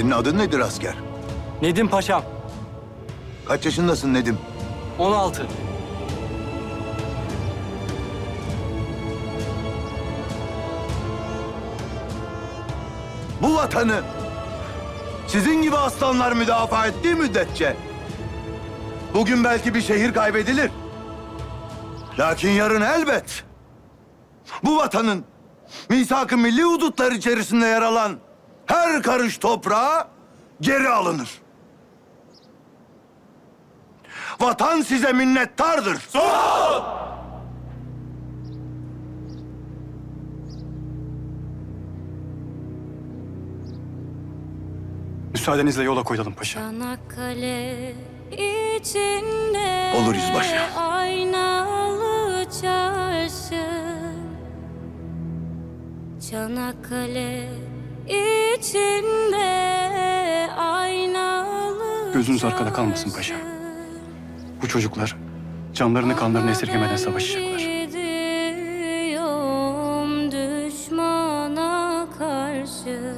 Senin adın nedir asker? Nedim Paşam, Kaç yaşındasın Nedim? 16. Bu vatanı sizin gibi aslanlar müdafaa ettiği müddetçe bugün belki bir şehir kaybedilir. Lakin yarın elbet bu vatanın misak-ı milli hudutları içerisinde yer alan her karış toprağı geri alınır. Vatan size minnettardır. Müsaadenizle yola koyulalım paşa. Çanakkale içinde Olur yüzbaşı. Aynalı çarşı Çanakkale içinde aynalı Gözünüz arkada kalmasın paşa. Bu çocuklar canlarını kanlarını esirgemeden savaşacaklar. Gidiyorum düşmana karşı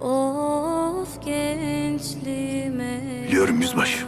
Of gençliğime Biliyorum yüzbaşı.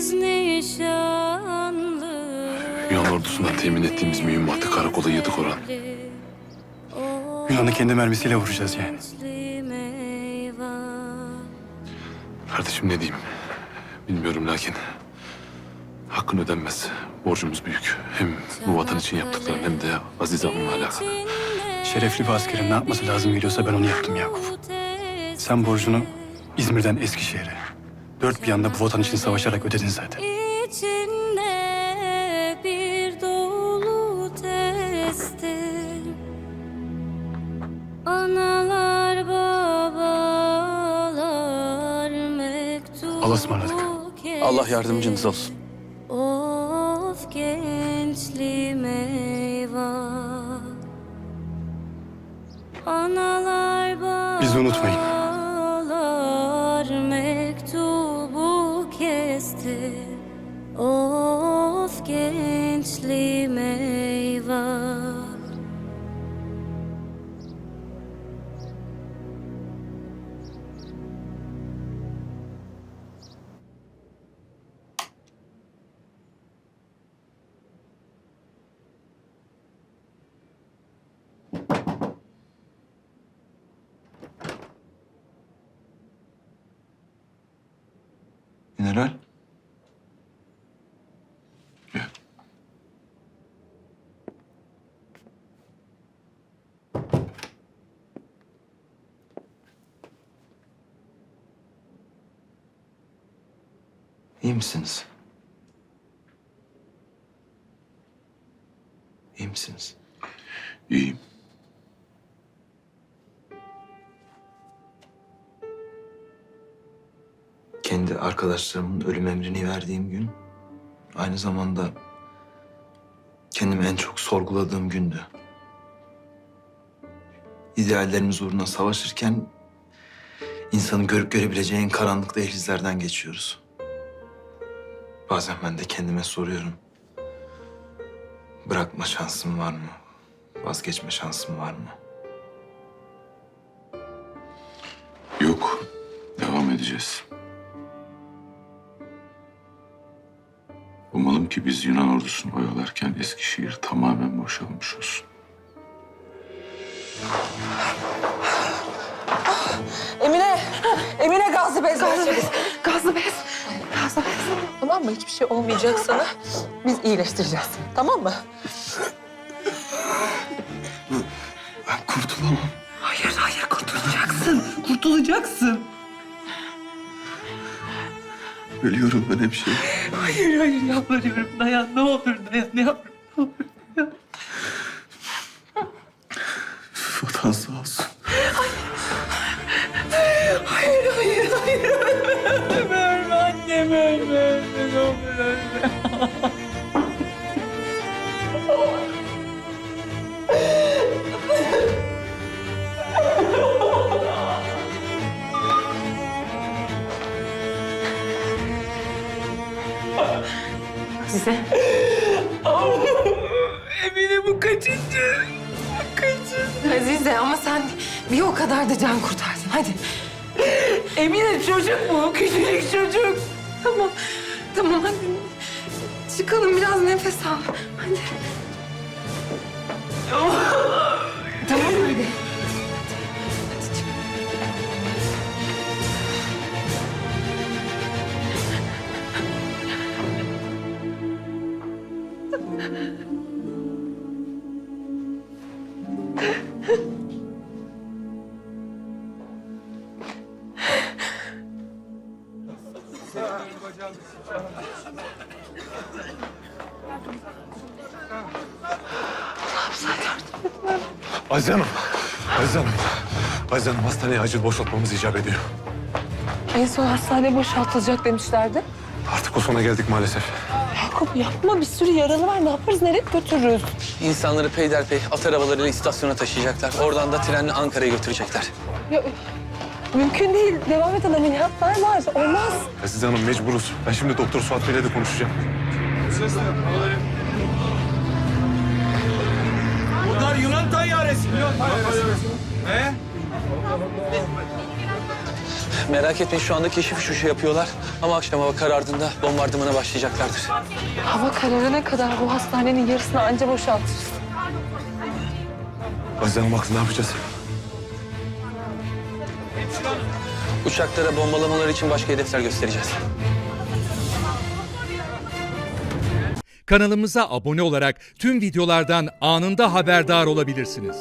Kimimiz nişanlı Yunan ordusundan temin ettiğimiz mühimmatı karakola yığdık Orhan. Yunan'ı kendi mermisiyle vuracağız yani. Kardeşim ne diyeyim? Bilmiyorum lakin hakkın ödenmez. Borcumuz büyük. Hem bu vatan için yaptıkların hem de Aziz Hanım'la alakalı. Şerefli bir askerin ne yapması lazım geliyorsa ben onu yaptım Yakup. Sen borcunu İzmir'den Eskişehir'e, dört bir yanda bu vatan için savaşarak ödedin zaten. İçinde bir dolu testin Analar babalar mektubu Allah'a ısmarladık. Allah yardımcınız olsun. Of gençliğim eyvah Analar babalar Bizi unutmayın. Of gençliğim eyvah General. İyi misiniz? İyi misiniz? İyiyim. Kendi arkadaşlarımın ölüm emrini verdiğim gün aynı zamanda kendimi en çok sorguladığım gündü. İdeallerimiz uğruna savaşırken insanın görüp görebileceği en karanlık dehlizlerden geçiyoruz. Bazen ben de kendime soruyorum. Bırakma şansım var mı? Vazgeçme şansım var mı? Yok. Devam edeceğiz. Umalım ki biz Yunan ordusunu oyalarken Eskişehir tamamen boşalmış olsun. Emine, Emine Gazi Bey. Gazi Bey. Gazi Bez. Gazi Bez. Tamam mı? Hiçbir şey olmayacak sana. Biz iyileştireceğiz. Tamam mı? Ben kurtulamam. Hayır, hayır. Kurtulacaksın. Kurtulacaksın. Ölüyorum ben hemşire. Hayır, hayır. Yalvarıyorum. Dayan. Ne olur dayan. Ne yavrum. Ne olur Size. Emine bu kaçıncı? Kaçıncı? Azize ama sen bir o kadar da can kurtardın. Hadi. Emine çocuk bu. Küçücük çocuk. Tamam. Tamam hadi. Çıkalım biraz nefes al. Hadi. Azize Hanım. Azize Hanım. Azize Hanım hastaneye acil boşaltmamız icap ediyor. En son hastane boşaltılacak demişlerdi. Artık o sona geldik maalesef. Yakup yapma bir sürü yaralı var. Ne yaparız? Nereye götürürüz? İnsanları peyderpey at arabalarıyla istasyona taşıyacaklar. Oradan da trenle Ankara'ya götürecekler. Ya, mümkün değil. Devam eden ameliyatlar var. Olmaz. Azize Hanım mecburuz. Ben şimdi Doktor Suat Bey'le de konuşacağım. Bunlar Yunan tayyaresi. Merak etmeyin şu anda keşif uçuşu yapıyorlar. Ama akşam hava karardığında bombardımana başlayacaklardır. Hava kararına kadar bu hastanenin yarısını anca boşaltırız. Azize Hanım haklı ne yapacağız? Uçaklara bombalamalar için başka hedefler göstereceğiz. Kanalımıza abone olarak tüm videolardan anında haberdar olabilirsiniz.